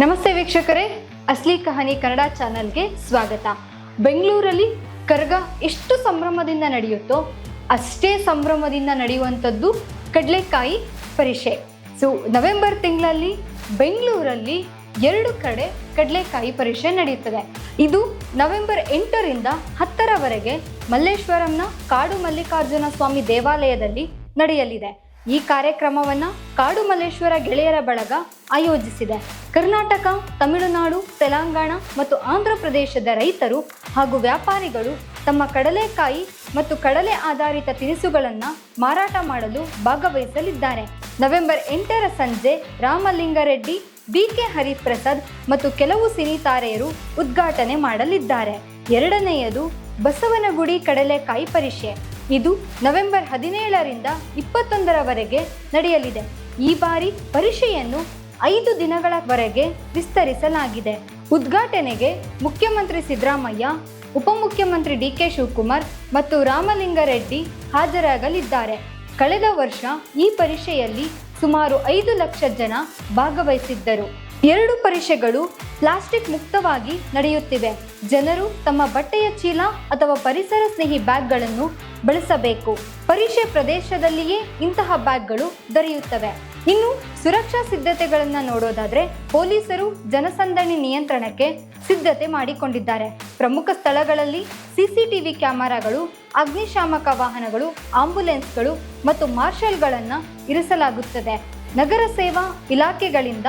ನಮಸ್ತೆ ವೀಕ್ಷಕರೇ, ಅಸ್ಲಿ ಕಹಾನಿ ಕನ್ನಡ ಚಾನಲ್ಗೆ ಸ್ವಾಗತ. ಬೆಂಗಳೂರಲ್ಲಿ ಕರಗ ಎಷ್ಟು ಸಂಭ್ರಮದಿಂದ ನಡೆಯುತ್ತೋ ಅಷ್ಟೇ ಸಂಭ್ರಮದಿಂದ ನಡೆಯುವಂಥದ್ದು ಕಡಲೆಕಾಯಿ ಪರಿಷೆ. ಸೊ ನವೆಂಬರ್ ತಿಂಗಳಲ್ಲಿ ಬೆಂಗಳೂರಲ್ಲಿ ಎರಡು ಕಡೆ ಕಡಲೆಕಾಯಿ ಪರಿಷೆ ನಡೆಯುತ್ತದೆ. ಇದು ನವೆಂಬರ್ ಎಂಟರಿಂದ ಹತ್ತರವರೆಗೆ ಮಲ್ಲೇಶ್ವರಂನ ಕಾಡು ಮಲ್ಲಿಕಾರ್ಜುನ ಸ್ವಾಮಿ ದೇವಾಲಯದಲ್ಲಿ ನಡೆಯಲಿದೆ. ಈ ಕಾರ್ಯಕ್ರಮವನ್ನ ಕಾಡು ಮಲ್ಲೇಶ್ವರ ಗೆಳೆಯರ ಬಳಗ ಆಯೋಜಿಸಿದೆ. ಕರ್ನಾಟಕ, ತಮಿಳುನಾಡು, ತೆಲಂಗಾಣ ಮತ್ತು ಆಂಧ್ರ ಪ್ರದೇಶದ ರೈತರು ಹಾಗೂ ವ್ಯಾಪಾರಿಗಳು ತಮ್ಮ ಕಡಲೆಕಾಯಿ ಮತ್ತು ಕಡಲೆ ಆಧಾರಿತ ತಿನಿಸುಗಳನ್ನು ಮಾರಾಟ ಮಾಡಲು ಭಾಗವಹಿಸಲಿದ್ದಾರೆ. ನವೆಂಬರ್ ಎಂಟರ ಸಂಜೆ ರಾಮಲಿಂಗಾರೆಡ್ಡಿ, ಬಿಕೆ ಹರಿಪ್ರಸಾದ್ ಮತ್ತು ಕೆಲವು ಸಿನಿ ತಾರೆಯರು ಉದ್ಘಾಟನೆ ಮಾಡಲಿದ್ದಾರೆ. ಎರಡನೆಯದು ಬಸವನಗುಡಿ ಕಡಲೆಕಾಯಿ ಪರೀಕ್ಷೆ ಇದು ನವೆಂಬರ್ ಹದಿನೇಳರಿಂದ ಇಪ್ಪತ್ತೊಂದರವರೆಗೆ ನಡೆಯಲಿದೆ. ಈ ಬಾರಿ ಪರೀಕ್ಷೆಯನ್ನು ಐದು ದಿನಗಳವರೆಗೆ ವಿಸ್ತರಿಸಲಾಗಿದೆ. ಉದ್ಘಾಟನೆಗೆ ಮುಖ್ಯಮಂತ್ರಿ ಸಿದ್ದರಾಮಯ್ಯ, ಉಪಮುಖ್ಯಮಂತ್ರಿ ಡಿ ಕೆ ಶಿವಕುಮಾರ್ ಮತ್ತು ರಾಮಲಿಂಗಾರೆಡ್ಡಿ ಹಾಜರಾಗಲಿದ್ದಾರೆ. ಕಳೆದ ವರ್ಷ ಈ ಪರೀಕ್ಷೆಯಲ್ಲಿ ಸುಮಾರು ಐದು ಲಕ್ಷ ಜನ ಭಾಗವಹಿಸಿದ್ದರು. ಎರಡು ಪರೀಕ್ಷೆಗಳು ಪ್ಲಾಸ್ಟಿಕ್ ಮುಕ್ತವಾಗಿ ನಡೆಯುತ್ತಿವೆ. ಜನರು ತಮ್ಮ ಬಟ್ಟೆಯ ಚೀಲ ಅಥವಾ ಪರಿಸರ ಸ್ನೇಹಿ ಬ್ಯಾಗ್ಗಳನ್ನು ಬಳಸಬೇಕು. ಪರೀಕ್ಷೆ ಪ್ರದೇಶದಲ್ಲಿಯೇ ಇಂತಹ ಬ್ಯಾಗ್ಗಳು ದೊರೆಯುತ್ತವೆ. ಇನ್ನು ಸುರಕ್ಷಾ ಸಿದ್ಧತೆಗಳನ್ನು ನೋಡೋದಾದ್ರೆ ಪೊಲೀಸರು ಜನಸಂದಣಿ ನಿಯಂತ್ರಣಕ್ಕೆ ಸಿದ್ಧತೆ ಮಾಡಿಕೊಂಡಿದ್ದಾರೆ. ಪ್ರಮುಖ ಸ್ಥಳಗಳಲ್ಲಿ ಸಿಸಿಟಿವಿ ಕ್ಯಾಮೆರಾಗಳು, ಅಗ್ನಿಶಾಮಕ ವಾಹನಗಳು ಆಂಬ್ಯುಲೆನ್ಸ್ಗಳು ಮತ್ತು ಮಾರ್ಷಲ್ಗಳನ್ನು ಇರಿಸಲಾಗುತ್ತದೆ. ನಗರ ಸೇವಾ ಇಲಾಖೆಗಳಿಂದ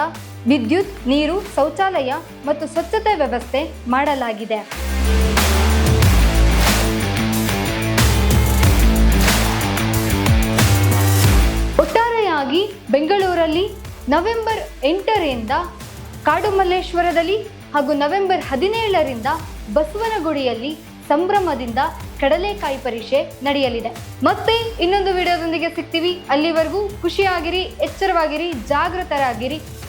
ವಿದ್ಯುತ್, ನೀರು, ಶೌಚಾಲಯ ಮತ್ತು ಸ್ವಚ್ಛತೆ ವ್ಯವಸ್ಥೆ ಮಾಡಲಾಗಿದೆ. ಒಟ್ಟಾರೆಯಾಗಿ ಬೆಂಗಳೂರಲ್ಲಿ ನವೆಂಬರ್ ಎಂಟರಿಂದ ಕಾಡುಮಲ್ಲೇಶ್ವರದಲ್ಲಿ ಹಾಗೂ ನವೆಂಬರ್ ಹದಿನೇಳರಿಂದ ಬಸವನಗುಡಿಯಲ್ಲಿ ಸಂಭ್ರಮದಿಂದ ಕಡಲೆಕಾಯಿ ಪರೀಕ್ಷೆ ನಡೆಯಲಿದೆ. ಮತ್ತೆ ಇನ್ನೊಂದು ವಿಡಿಯೋದೊಂದಿಗೆ ಸಿಗ್ತೀವಿ. ಅಲ್ಲಿವರೆಗೂ ಖುಷಿಯಾಗಿರಿ, ಎಚ್ಚರವಾಗಿರಿ, ಜಾಗೃತರಾಗಿರಿ.